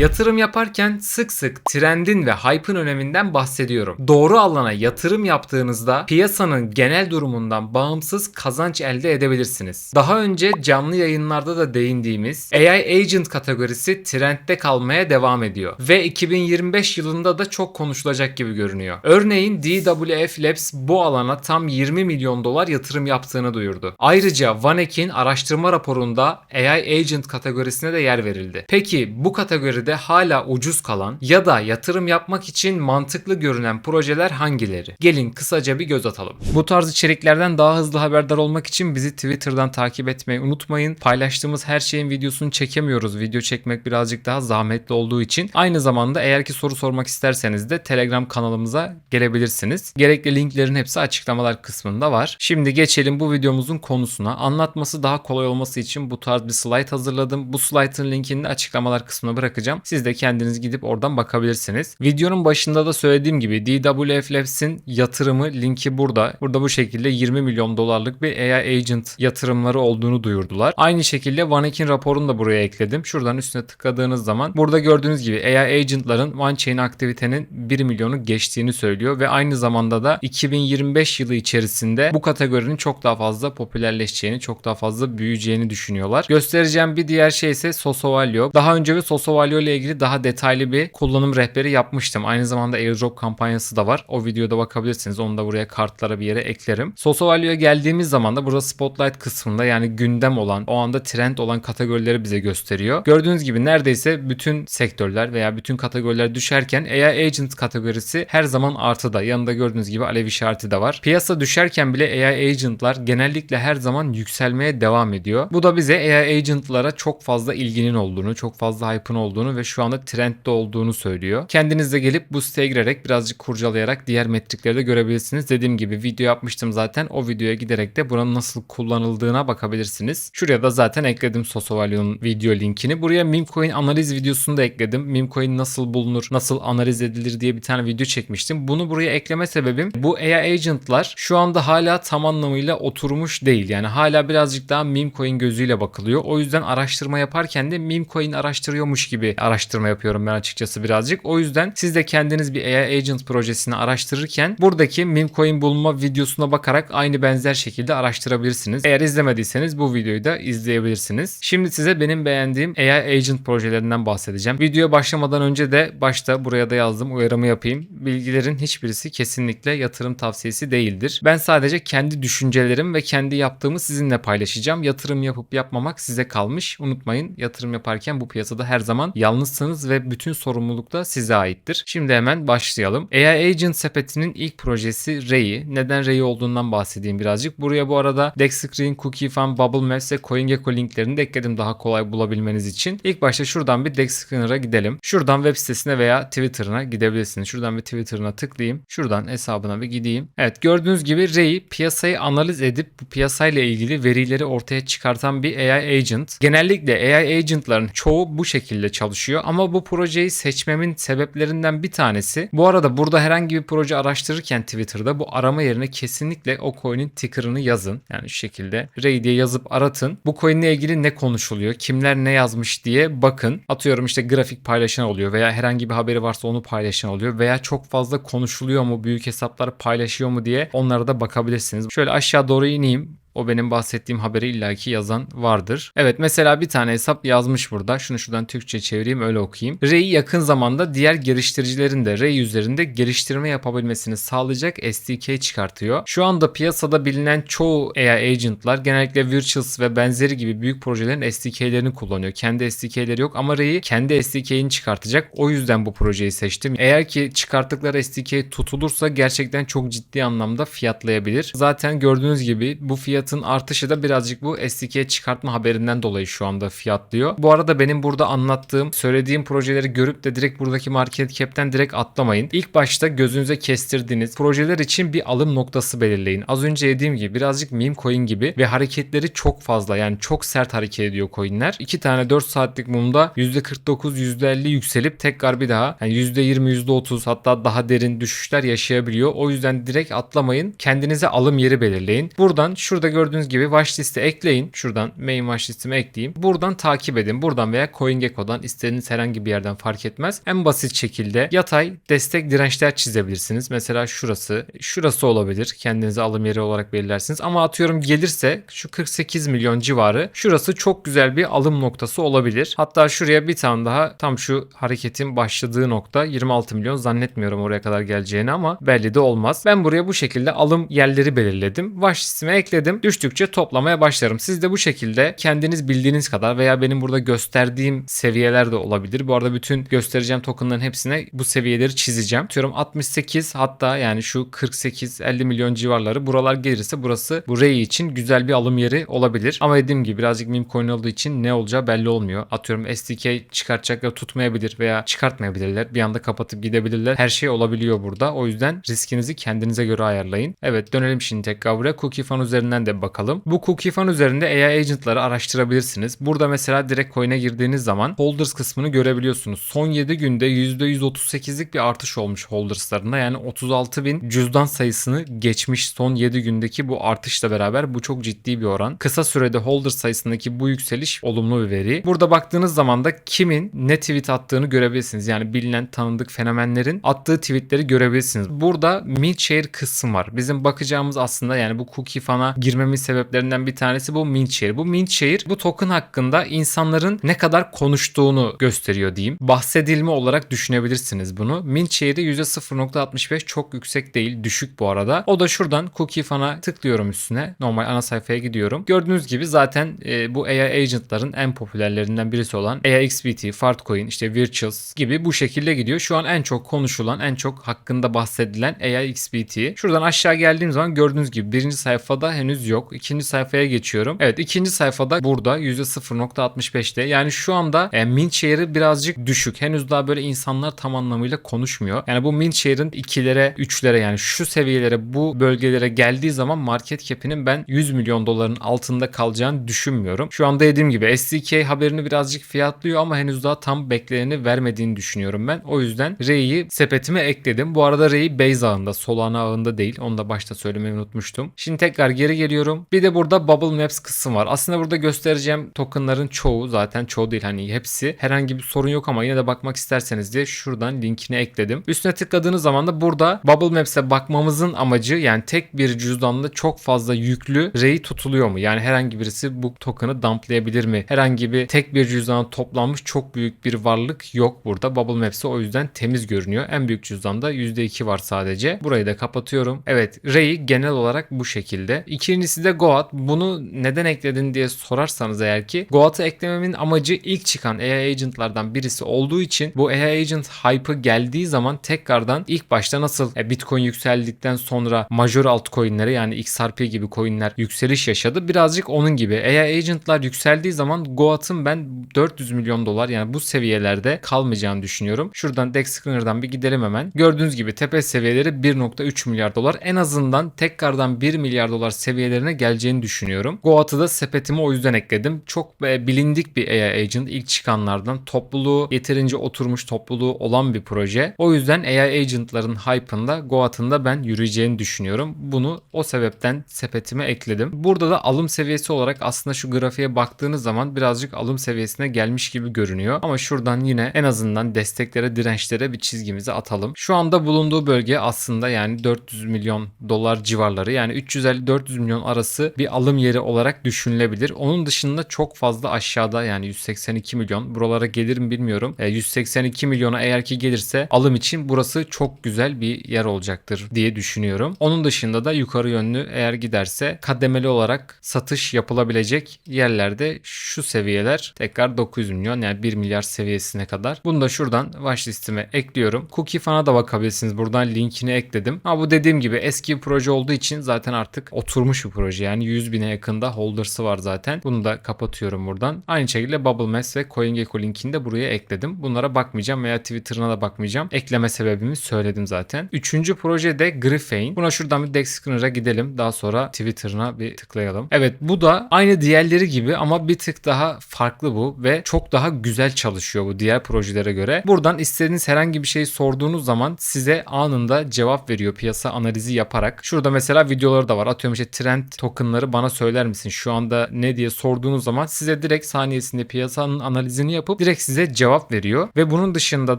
Yatırım yaparken sık sık trendin ve hype'ın öneminden bahsediyorum. Doğru alana yatırım yaptığınızda piyasanın genel durumundan bağımsız kazanç elde edebilirsiniz. Daha önce canlı yayınlarda da değindiğimiz AI Agent kategorisi trendde kalmaya devam ediyor ve 2025 yılında da çok konuşulacak gibi görünüyor. Örneğin DWF Labs bu alana tam 20 milyon dolar yatırım yaptığını duyurdu. Ayrıca Vanek'in araştırma raporunda AI Agent kategorisine de yer verildi. Peki bu kategoride hala ucuz kalan ya da yatırım yapmak için mantıklı görünen projeler hangileri? Gelin kısaca bir göz atalım. Bu tarz içeriklerden daha hızlı haberdar olmak için bizi Twitter'dan takip etmeyi unutmayın. Paylaştığımız her şeyin videosunu çekemiyoruz. Video çekmek birazcık daha zahmetli olduğu için. Aynı zamanda eğer ki soru sormak isterseniz de Telegram kanalımıza gelebilirsiniz. Gerekli linklerin hepsi açıklamalar kısmında var. Şimdi geçelim bu videomuzun konusuna. Anlatması daha kolay olması için bu tarz bir slide hazırladım. Bu slide'ın linkini de açıklamalar kısmına bırakacağım. Siz de kendiniz gidip oradan bakabilirsiniz. Videonun başında da söylediğim gibi DWF Labs'in yatırımı linki burada. Burada bu şekilde 20 milyon dolarlık bir AI Agent yatırımları olduğunu duyurdular. Aynı şekilde Vanek'in raporunu da buraya ekledim. Şuradan üstüne tıkladığınız zaman burada gördüğünüz gibi AI Agent'ların OneChain aktivitenin 1 milyonu geçtiğini söylüyor ve aynı zamanda da 2025 yılı içerisinde bu kategorinin çok daha fazla popülerleşeceğini, çok daha fazla büyüyeceğini düşünüyorlar. Göstereceğim bir diğer şey ise Sosovalio. Daha önce bir Sosovalio ile ilgili daha detaylı bir kullanım rehberi yapmıştım. Aynı zamanda airdrop kampanyası da var. O videoda bakabilirsiniz. Onu da buraya kartlara bir yere eklerim. Sosovalio'ya geldiğimiz zaman da burada Spotlight kısmında yani gündem olan, o anda trend olan kategorileri bize gösteriyor. Gördüğünüz gibi neredeyse bütün sektörler veya bütün kategoriler düşerken AI Agent kategorisi her zaman artıda. Yanında gördüğünüz gibi alev işareti de var. Piyasa düşerken bile AI Agent'lar genellikle her zaman yükselmeye devam ediyor. Bu da bize AI Agent'lara çok fazla ilginin olduğunu, çok fazla hype'ın olduğunu ve şu anda trendde olduğunu söylüyor. Kendiniz de gelip bu siteye girerek birazcık kurcalayarak diğer metrikleri de görebilirsiniz. Dediğim gibi video yapmıştım zaten. O videoya giderek de buranın nasıl kullanıldığına bakabilirsiniz. Şuraya da zaten ekledim Sosovalio'nun video linkini. Buraya Meme analiz videosunu da ekledim. Meme nasıl bulunur, nasıl analiz edilir diye bir tane video çekmiştim. Bunu buraya ekleme sebebim bu AI agent'lar şu anda hala tam anlamıyla oturmuş değil. Yani hala birazcık daha meme coin gözüyle bakılıyor. O yüzden araştırma yaparken de meme coin araştırıyormuş gibi araştırma yapıyorum ben açıkçası birazcık. O yüzden siz de kendiniz bir AI agent projesini araştırırken buradaki meme coin bulma videosuna bakarak aynı benzer şekilde araştırabilirsiniz. Eğer izlemediyseniz bu videoyu da izleyebilirsiniz. Şimdi size benim beğendiğim AI agent projelerinden bahsedeceğim. Videoya başlamadan önce de başta buraya da yazdım uyarımı yapayım. Bilgilerin hiçbirisi kesinlikle yatırım tavsiyesi değildir. Ben sadece kendi düşüncelerim ve kendi yaptığımı sizinle paylaşacağım. Yatırım yapıp yapmamak size kalmış. Unutmayın yatırım yaparken bu piyasada her zaman yalnızsınız ve bütün sorumluluk da size aittir. Şimdi hemen başlayalım. AI Agent sepetinin ilk projesi Ray. Neden Ray olduğundan bahsedeyim birazcık. Buraya bu arada Dexscreen, Cookie Fan, Bubble Maps ve CoinGecko linklerini de ekledim daha kolay bulabilmeniz için. İlk başta şuradan bir Dexscreener'a gidelim. Şuradan web sitesine veya Twitter'ına gidebilirsiniz. Şuradan bir Twitter'ına tıklayayım. Şuradan hesabına bir gideyim. Evet gördüğünüz gibi Ray piyasayı analiz edip bu piyasayla ilgili verileri ortaya çıkartan bir AI agent. Genellikle AI agentların çoğu bu şekilde çalışıyor ama bu projeyi seçmemin sebeplerinden bir tanesi. Bu arada burada herhangi bir proje araştırırken Twitter'da bu arama yerine kesinlikle o coin'in ticker'ını yazın. Yani şu şekilde Ray diye yazıp aratın. Bu coin'le ilgili ne konuşuluyor? Kimler ne yazmış diye bakın. Atıyorum işte grafik paylaşan oluyor veya herhangi bir haberi varsa onu paylaşan oluyor veya çok fazla konuşuluyor mu büyük hesaplar paylaşıyor mu diye onlara da bakabilirsiniz. Şöyle aşağı doğru ineyim. O benim bahsettiğim haberi illaki yazan vardır. Evet mesela bir tane hesap yazmış burada. Şunu şuradan Türkçe çevireyim öyle okuyayım. Ray yakın zamanda diğer geliştiricilerin de Ray üzerinde geliştirme yapabilmesini sağlayacak SDK çıkartıyor. Şu anda piyasada bilinen çoğu AI agentlar genellikle Virtuals ve benzeri gibi büyük projelerin SDK'lerini kullanıyor. Kendi SDK'leri yok ama Ray'i kendi SDK'ini çıkartacak. O yüzden bu projeyi seçtim. Eğer ki çıkarttıkları SDK tutulursa gerçekten çok ciddi anlamda fiyatlayabilir. Zaten gördüğünüz gibi bu fiyat fiyatın artışı da birazcık bu SDK çıkartma haberinden dolayı şu anda fiyatlıyor. Bu arada benim burada anlattığım, söylediğim projeleri görüp de direkt buradaki market cap'ten direkt atlamayın. İlk başta gözünüze kestirdiğiniz projeler için bir alım noktası belirleyin. Az önce dediğim gibi birazcık meme coin gibi ve hareketleri çok fazla yani çok sert hareket ediyor coinler. İki tane 4 saatlik mumda %49 %50 yükselip tekrar bir daha yani %20 %30 hatta daha derin düşüşler yaşayabiliyor. O yüzden direkt atlamayın. Kendinize alım yeri belirleyin. Buradan şurada gördüğünüz gibi watchlist'e ekleyin. Şuradan main watchlist'ime ekleyeyim. Buradan takip edin. Buradan veya CoinGecko'dan istediğiniz herhangi bir yerden fark etmez. En basit şekilde yatay destek dirençler çizebilirsiniz. Mesela şurası, şurası olabilir. Kendinize alım yeri olarak belirlersiniz. Ama atıyorum gelirse şu 48 milyon civarı şurası çok güzel bir alım noktası olabilir. Hatta şuraya bir tane daha tam şu hareketin başladığı nokta 26 milyon zannetmiyorum oraya kadar geleceğini ama belli de olmaz. Ben buraya bu şekilde alım yerleri belirledim. Watchlist'ime ekledim. Düştükçe toplamaya başlarım. Siz de bu şekilde kendiniz bildiğiniz kadar veya benim burada gösterdiğim seviyeler de olabilir. Bu arada bütün göstereceğim tokenların hepsine bu seviyeleri çizeceğim. Diyorum 68 hatta yani şu 48-50 milyon civarları buralar gelirse burası bu Ray için güzel bir alım yeri olabilir. Ama dediğim gibi birazcık meme coin olduğu için ne olacağı belli olmuyor. Atıyorum SDK çıkartacaklar tutmayabilir veya çıkartmayabilirler. Bir anda kapatıp gidebilirler. Her şey olabiliyor burada. O yüzden riskinizi kendinize göre ayarlayın. Evet dönelim şimdi tekrar buraya. Cookie Fan üzerinden de bakalım. Bu Cookie Fan üzerinde AI agentları araştırabilirsiniz. Burada mesela direkt coin'e girdiğiniz zaman holders kısmını görebiliyorsunuz. Son 7 günde %138'lik bir artış olmuş holderslarında. Yani 36 bin cüzdan sayısını geçmiş son 7 gündeki bu artışla beraber bu çok ciddi bir oran. Kısa sürede holder sayısındaki bu yükseliş olumlu bir veri. Burada baktığınız zaman da kimin ne tweet attığını görebilirsiniz. Yani bilinen tanındık fenomenlerin attığı tweetleri görebilirsiniz. Burada mint share kısım var. Bizim bakacağımız aslında yani bu cookie fana girmemin sebeplerinden bir tanesi bu mint share. Bu mint share bu token hakkında insanların ne kadar konuştuğunu gösteriyor diyeyim. Bahsedilme olarak düşünebilirsiniz bunu. Mint share'i %0.65 çok yüksek değil. Düşük bu arada. O da şuradan cookie fana tıklıyorum üstüne. Normal ana sayfaya gidiyorum. Gördüğünüz gibi zaten e, bu AI agentların en popülerlerinden birisi olan AIXBT, Fartcoin, işte Virtuals gibi bu şekilde gidiyor. Şu an en çok konuşulan, en çok hakkında bahsedilen AIXBT. Şuradan aşağı geldiğim zaman gördüğünüz gibi birinci sayfada henüz yok. İkinci sayfaya geçiyorum. Evet ikinci sayfada burada %0.65'te. Yani şu anda e, mint share'ı birazcık düşük. Henüz daha böyle insanlar tam anlamıyla konuşmuyor. Yani bu mint share'ın ikilere, üçlere yani şu seviyelere, bu bölgelere geldiği zaman market cap'inin ben 100 milyon doların altında kalacağını düşünmüyorum. Şu anda dediğim gibi SDK haberini birazcık fiyatlıyor ama henüz daha tam bekleneni vermediğini düşünüyorum ben. O yüzden Ray'i sepetime ekledim. Bu arada Ray base ağında, Solana ağında değil. Onu da başta söylemeyi unutmuştum. Şimdi tekrar geri geliyorum. Bir de burada Bubble Maps kısım var. Aslında burada göstereceğim tokenların çoğu zaten çoğu değil hani hepsi. Herhangi bir sorun yok ama yine de bakmak isterseniz diye şuradan linkini ekledim. Üstüne tıkladığınız zaman da burada Bubble Maps'e bakmamızın amacı yani tek bir cüzdanla çok fazla yüklü Ray tutuluyor mu? Yani herhangi birisi bu token'ı dumplayabilir mi? Herhangi bir tek bir cüzdana toplanmış çok büyük bir varlık yok burada. Bubble Maps'e o yüzden temiz görünüyor. En büyük cüzdanda %2 var sadece. Burayı da kapatıyorum. Evet Ray genel olarak bu şekilde. İkincisi de Goat. Bunu neden ekledin diye sorarsanız eğer ki Goat'ı eklememin amacı ilk çıkan AI agentlardan birisi olduğu için bu AI agent hype'ı geldiği zaman tekrardan ilk başta nasıl e, Bitcoin yükseldikten sonra major altcoin'lere yani XRP gibi coin'ler yükseliş yaşadı. Birazcık onun gibi. AI agentlar yükseldiği zaman Goat'ın ben 400 milyon dolar yani bu seviyelerde kalmayacağını düşünüyorum. Şuradan Dex Screener'dan bir gidelim hemen. Gördüğünüz gibi tepe seviyeleri 1.3 milyar dolar. En azından tekrardan 1 milyar dolar seviyelerine geleceğini düşünüyorum. Goat'ı da sepetime o yüzden ekledim. Çok e, bilindik bir AI agent. ilk çıkanlardan. Topluluğu yeterince oturmuş topluluğu olan bir proje. O yüzden AI agentların hype'ında Goat'ın da ben yürüyeceğini düşünüyorum. Bunu o sebepten sepetime ekledim. Burada da alım seviyesi olarak aslında şu grafiğe baktığınız zaman birazcık alım seviyesine gelmiş gibi görünüyor. Ama şuradan yine en azından desteklere, dirençlere bir çizgimizi atalım. Şu anda bulunduğu bölge aslında yani 400 milyon dolar civarları yani 350-400 milyon arası bir alım yeri olarak düşünülebilir. Onun dışında çok fazla aşağıda yani 182 milyon buralara gelir mi bilmiyorum. E, 182 milyona eğer ki gelirse alım için burası çok güzel bir yer olacaktır diye düşünüyorum. Onun dışında da yukarı yönlü eğer giderse kademeli olarak satış yapılabilecek yerlerde şu seviyeler tekrar 900 milyon yani 1 milyar seviyesine kadar. Bunu da şuradan watchlistime ekliyorum. Cookie Fan'a da bakabilirsiniz. Buradan linkini ekledim. Ama bu dediğim gibi eski bir proje olduğu için zaten artık oturmuş proje. Yani 100 bine yakında holder'sı var zaten. Bunu da kapatıyorum buradan. Aynı şekilde Bubble Mass ve CoinGecko linkini de buraya ekledim. Bunlara bakmayacağım veya Twitter'ına da bakmayacağım. Ekleme sebebimi söyledim zaten. Üçüncü proje de Griffane. Buna şuradan bir Dex Screener'a gidelim. Daha sonra Twitter'ına bir tıklayalım. Evet bu da aynı diğerleri gibi ama bir tık daha farklı bu ve çok daha güzel çalışıyor bu diğer projelere göre. Buradan istediğiniz herhangi bir şeyi sorduğunuz zaman size anında cevap veriyor piyasa analizi yaparak. Şurada mesela videoları da var. Atıyorum işte trend Tencent tokenları bana söyler misin? Şu anda ne diye sorduğunuz zaman size direkt saniyesinde piyasanın analizini yapıp direkt size cevap veriyor. Ve bunun dışında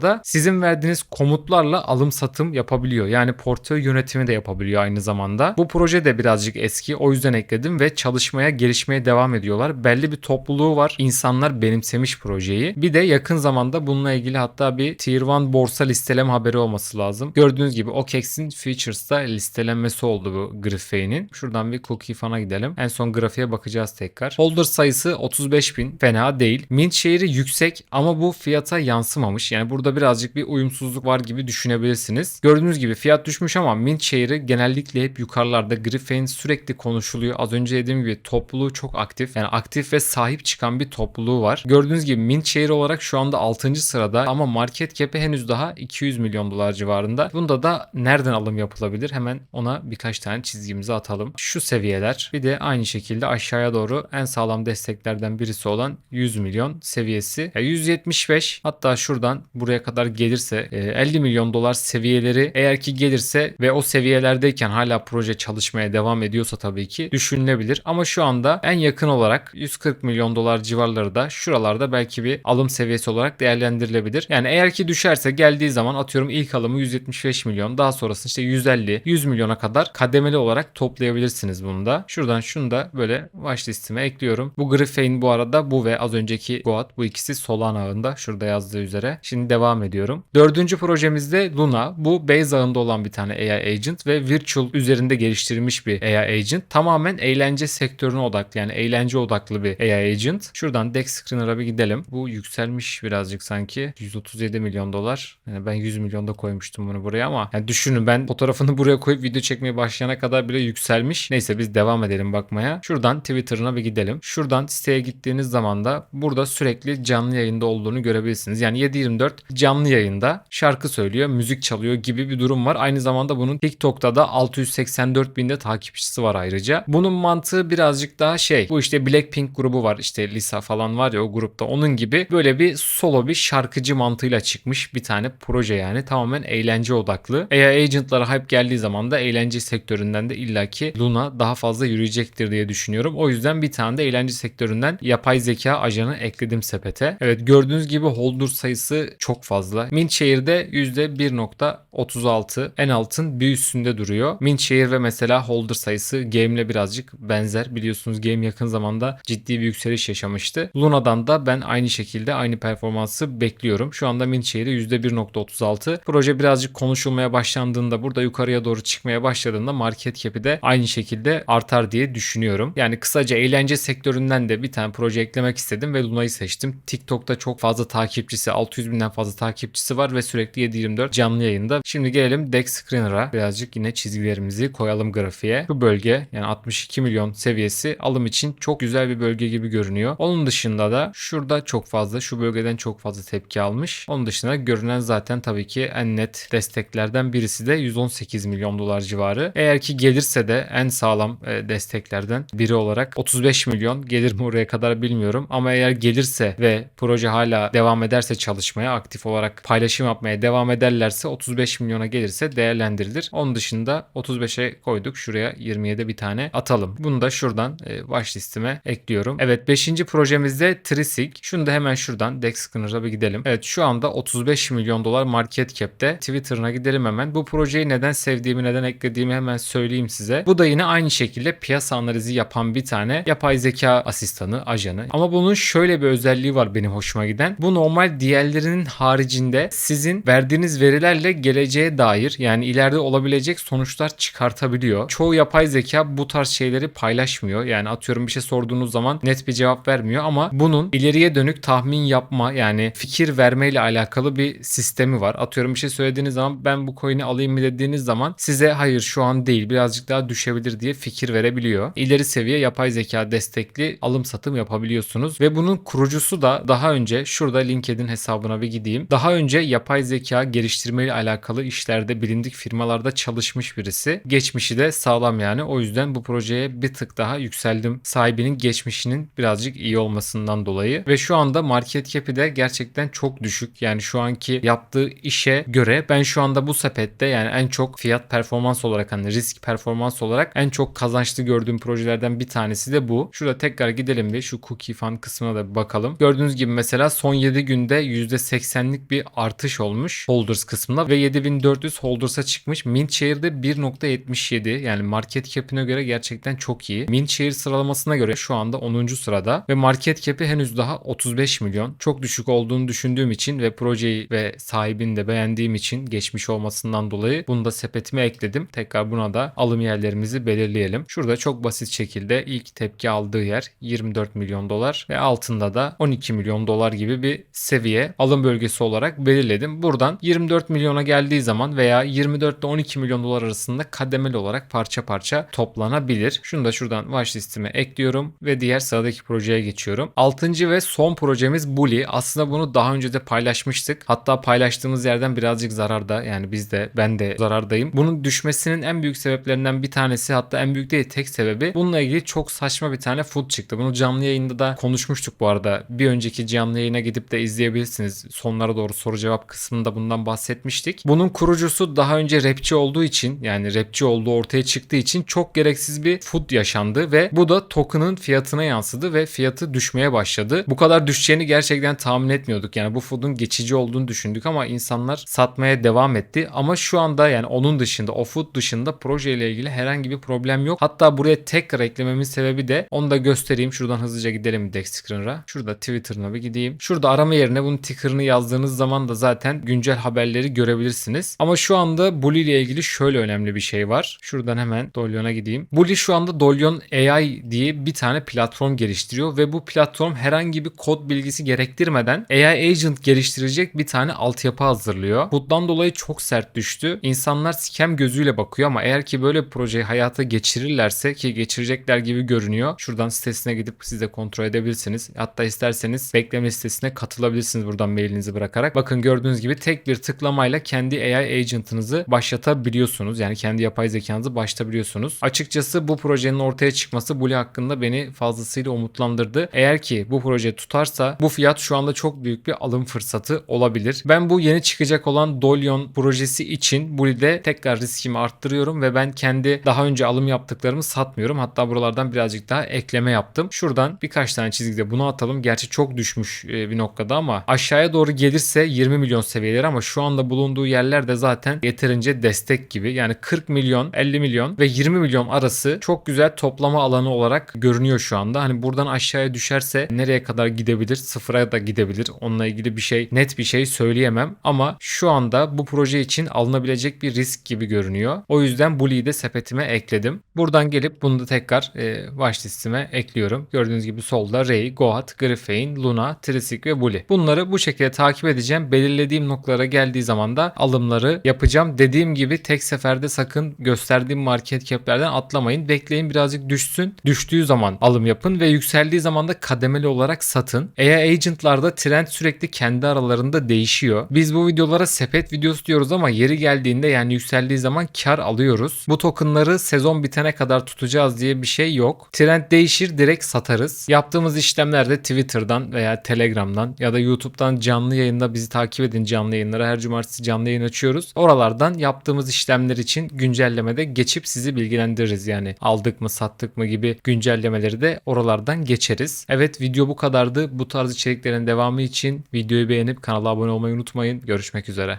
da sizin verdiğiniz komutlarla alım satım yapabiliyor. Yani portföy yönetimi de yapabiliyor aynı zamanda. Bu proje de birazcık eski o yüzden ekledim ve çalışmaya gelişmeye devam ediyorlar. Belli bir topluluğu var. İnsanlar benimsemiş projeyi. Bir de yakın zamanda bununla ilgili hatta bir Tier 1 borsa listeleme haberi olması lazım. Gördüğünüz gibi OKEX'in Features'ta listelenmesi oldu bu Grife'nin. Şuradan bir cookie fana gidelim. En son grafiğe bakacağız tekrar. Holder sayısı 35 bin. Fena değil. Mint share'i yüksek ama bu fiyata yansımamış. Yani burada birazcık bir uyumsuzluk var gibi düşünebilirsiniz. Gördüğünüz gibi fiyat düşmüş ama Mint share'i genellikle hep yukarılarda. Grife'in sürekli konuşuluyor. Az önce dediğim gibi topluluğu çok aktif. Yani aktif ve sahip çıkan bir topluluğu var. Gördüğünüz gibi Mint share olarak şu anda 6. sırada ama market cap'i henüz daha 200 milyon dolar civarında. Bunda da nereden alım yapılabilir? Hemen ona birkaç tane çizgimizi atalım. Şu seviyeler bir de aynı şekilde aşağıya doğru en sağlam desteklerden birisi olan 100 milyon seviyesi. Ya 175 hatta şuradan buraya kadar gelirse e, 50 milyon dolar seviyeleri eğer ki gelirse ve o seviyelerdeyken hala proje çalışmaya devam ediyorsa tabii ki düşünülebilir. Ama şu anda en yakın olarak 140 milyon dolar civarları da şuralarda belki bir alım seviyesi olarak değerlendirilebilir. Yani eğer ki düşerse geldiği zaman atıyorum ilk alımı 175 milyon daha sonrasında işte 150 100 milyona kadar kademeli olarak toplayabilirsiniz bunu da. Şuradan şunu da böyle watch listeme ekliyorum. Bu Griffin bu arada bu ve az önceki Goat bu ikisi Solana ağında şurada yazdığı üzere. Şimdi devam ediyorum. Dördüncü projemizde Luna. Bu Base ağında olan bir tane AI agent ve Virtual üzerinde geliştirilmiş bir AI agent. Tamamen eğlence sektörüne odaklı yani eğlence odaklı bir AI agent. Şuradan Dex Screener'a bir gidelim. Bu yükselmiş birazcık sanki. 137 milyon dolar. Yani ben 100 milyonda koymuştum bunu buraya ama yani düşünün ben fotoğrafını buraya koyup video çekmeye başlayana kadar bile yükselmiş. Neyse biz devam edelim bakmaya. Şuradan Twitter'ına bir gidelim. Şuradan siteye gittiğiniz zaman da burada sürekli canlı yayında olduğunu görebilirsiniz. Yani 7/24 canlı yayında şarkı söylüyor, müzik çalıyor gibi bir durum var. Aynı zamanda bunun TikTok'ta da 684 binde takipçisi var ayrıca. Bunun mantığı birazcık daha şey. Bu işte Blackpink grubu var. işte Lisa falan var ya o grupta. Onun gibi böyle bir solo bir şarkıcı mantığıyla çıkmış bir tane proje yani. Tamamen eğlence odaklı. AI agentlara hype geldiği zaman da eğlence sektöründen de illaki Luna daha fazla yürüyecektir diye düşünüyorum. O yüzden bir tane de eğlence sektöründen yapay zeka ajanı ekledim sepete. Evet gördüğünüz gibi holder sayısı çok fazla. Mintshare'de %1.36 en altın bir üstünde duruyor. Mintshare ve mesela holder sayısı Game'le birazcık benzer. Biliyorsunuz Game yakın zamanda ciddi bir yükseliş yaşamıştı. Luna'dan da ben aynı şekilde aynı performansı bekliyorum. Şu anda Mintshare'de %1.36. Proje birazcık konuşulmaya başlandığında burada yukarıya doğru çıkmaya başladığında market cap'i de aynı şekilde artar diye düşünüyorum. Yani kısaca eğlence sektöründen de bir tane proje eklemek istedim ve Luna'yı seçtim. TikTok'ta çok fazla takipçisi 600 binden fazla takipçisi var ve sürekli 7-24 canlı yayında. Şimdi gelelim Dex Screener'a birazcık yine çizgilerimizi koyalım grafiğe. Bu bölge yani 62 milyon seviyesi alım için çok güzel bir bölge gibi görünüyor. Onun dışında da şurada çok fazla şu bölgeden çok fazla tepki almış. Onun dışında görünen zaten tabii ki en net desteklerden birisi de 118 milyon dolar civarı. Eğer ki gelirse de en sağlam e, desteklerden biri olarak 35 milyon gelir mi oraya kadar bilmiyorum ama eğer gelirse ve proje hala devam ederse çalışmaya aktif olarak paylaşım yapmaya devam ederlerse 35 milyona gelirse değerlendirilir. Onun dışında 35'e koyduk. Şuraya 27 bir tane atalım. Bunu da şuradan e, baş listeme ekliyorum. Evet 5. projemizde Trisig. Şunu da hemen şuradan Dex Scanner'a bir gidelim. Evet şu anda 35 milyon dolar market cap'te. Twitter'ına gidelim hemen. Bu projeyi neden sevdiğimi, neden eklediğimi hemen söyleyeyim size. Bu da yine aynı şekilde piyasa analizi yapan bir tane yapay zeka asistanı, ajanı. Ama bunun şöyle bir özelliği var benim hoşuma giden. Bu normal diğerlerinin haricinde sizin verdiğiniz verilerle geleceğe dair yani ileride olabilecek sonuçlar çıkartabiliyor. Çoğu yapay zeka bu tarz şeyleri paylaşmıyor. Yani atıyorum bir şey sorduğunuz zaman net bir cevap vermiyor ama bunun ileriye dönük tahmin yapma yani fikir vermeyle alakalı bir sistemi var. Atıyorum bir şey söylediğiniz zaman ben bu coin'i alayım mı dediğiniz zaman size hayır şu an değil birazcık daha düşebilir diye fikir verebiliyor. İleri seviye yapay zeka destekli alım satım yapabiliyorsunuz ve bunun kurucusu da daha önce şurada LinkedIn hesabına bir gideyim. Daha önce yapay zeka geliştirmeyle alakalı işlerde bilindik firmalarda çalışmış birisi. Geçmişi de sağlam yani. O yüzden bu projeye bir tık daha yükseldim. Sahibinin geçmişinin birazcık iyi olmasından dolayı ve şu anda market cap'i de gerçekten çok düşük. Yani şu anki yaptığı işe göre ben şu anda bu sepette yani en çok fiyat performans olarak hani risk performans olarak en çok kazançlı gördüğüm projelerden bir tanesi de bu. Şurada tekrar gidelim bir şu cookie fund kısmına da bakalım. Gördüğünüz gibi mesela son 7 günde %80'lik bir artış olmuş holders kısmında ve 7400 holders'a çıkmış. Mint share'de 1.77 yani market cap'ine göre gerçekten çok iyi. Mint share sıralamasına göre şu anda 10. sırada ve market cap'i henüz daha 35 milyon. Çok düşük olduğunu düşündüğüm için ve projeyi ve sahibini de beğendiğim için geçmiş olmasından dolayı bunu da sepetime ekledim. Tekrar buna da alım yerlerimizi belirleyelim. Şurada çok basit şekilde ilk tepki aldığı yer 24 milyon dolar ve altında da 12 milyon dolar gibi bir seviye alım bölgesi olarak belirledim. Buradan 24 milyona geldiği zaman veya 24 ile 12 milyon dolar arasında kademeli olarak parça parça toplanabilir. Şunu da şuradan watch listeme ekliyorum ve diğer sıradaki projeye geçiyorum. 6. ve son projemiz Bully. Aslında bunu daha önce de paylaşmıştık. Hatta paylaştığımız yerden birazcık zararda yani biz de ben de zarardayım. Bunun düşmesinin en büyük sebeplerinden bir tanesi hatta en büyük değil tek sebebi bununla ilgili çok saçma bir tane food çıktı. Bunu canlı yayında da konuşmuştuk bu arada. Bir önceki canlı yayına gidip de izleyebilirsiniz. Sonlara doğru soru cevap kısmında bundan bahsetmiştik. Bunun kurucusu daha önce rapçi olduğu için yani rapçi olduğu ortaya çıktığı için çok gereksiz bir food yaşandı ve bu da token'ın fiyatına yansıdı ve fiyatı düşmeye başladı. Bu kadar düşeceğini gerçekten tahmin etmiyorduk. Yani bu food'un geçici olduğunu düşündük ama insanlar satmaya devam etti. Ama şu anda yani onun dışında o food dışında projeyle ilgili herhangi bir problem yok. Hatta buraya tekrar eklememin sebebi de onu da göstereyim. Şuradan hızlıca gidelim Dex Screener'a. Şurada Twitter'ına bir gideyim. Şurada arama yerine bunun ticker'ını yazdığınız zaman da zaten güncel haberleri görebilirsiniz. Ama şu anda Bully ile ilgili şöyle önemli bir şey var. Şuradan hemen Dolyon'a gideyim. Bully şu anda Dolyon AI diye bir tane platform geliştiriyor ve bu platform herhangi bir kod bilgisi gerektirmeden AI agent geliştirecek bir tane altyapı hazırlıyor. Bundan dolayı çok sert düştü. İnsanlar scam gözüyle bakıyor ama eğer ki böyle projeyi hayata geçirirlerse ki geçirecekler gibi görünüyor. Şuradan sitesine gidip siz de kontrol edebilirsiniz. Hatta isterseniz bekleme listesine katılabilirsiniz buradan mailinizi bırakarak. Bakın gördüğünüz gibi tek bir tıklamayla kendi AI agent'ınızı başlatabiliyorsunuz. Yani kendi yapay zekanızı başlatabiliyorsunuz. Açıkçası bu projenin ortaya çıkması Bully hakkında beni fazlasıyla umutlandırdı. Eğer ki bu proje tutarsa bu fiyat şu anda çok büyük bir alım fırsatı olabilir. Ben bu yeni çıkacak olan Dolyon projesi için Bully'de tekrar riskimi arttırıyorum ve ben kendi daha önce alım yaptıklarımı satmıyorum. Hatta buralardan birazcık daha ekleme yaptım. Şuradan birkaç tane çizgide bunu atalım. Gerçi çok düşmüş e, bir noktada ama aşağıya doğru gelirse 20 milyon seviyeleri ama şu anda bulunduğu yerler de zaten yeterince destek gibi. Yani 40 milyon, 50 milyon ve 20 milyon arası çok güzel toplama alanı olarak görünüyor şu anda. Hani buradan aşağıya düşerse nereye kadar gidebilir? Sıfıra da gidebilir. Onunla ilgili bir şey net bir şey söyleyemem ama şu anda bu proje için alınabilecek bir risk gibi görünüyor. O yüzden Bully'yi de sepetime ekledim. Buradan gelip bunu da tekrar e, watch listeme ekliyorum. Gördüğünüz gibi solda Ray, Goat, Griffin, Luna, Trisik ve Bully. Bunları bu şekilde takip edeceğim. Belirlediğim noktalara geldiği zaman da alımları yapacağım. Dediğim gibi tek seferde sakın gösterdiğim market cap'lerden atlamayın. Bekleyin birazcık düşsün. Düştüğü zaman alım yapın ve yükseldiği zaman da kademeli olarak satın. AI agent'larda trend sürekli kendi aralarında değişiyor. Biz bu videolara sepet videosu diyoruz ama yeri geldiğinde yani yükseldiği zaman kar alıyoruz. Bu tokenları sezon bitene kadar tutacağız diye bir şey yok. Trend değişir direkt satarız. Yaptığımız işlemlerde Twitter'dan veya Telegram'dan ya da YouTube'dan canlı yayında bizi takip edin canlı yayınlara. Her cumartesi canlı yayın açıyoruz. Oralardan yaptığımız işlemler için güncellemede geçip sizi bilgilendiririz. Yani aldık mı sattık mı gibi güncellemeleri de oralardan geçeriz. Evet video bu kadardı. Bu tarz içeriklerin devamı için videoyu beğenip kanala abone olmayı unutmayın. Görüşmek üzere.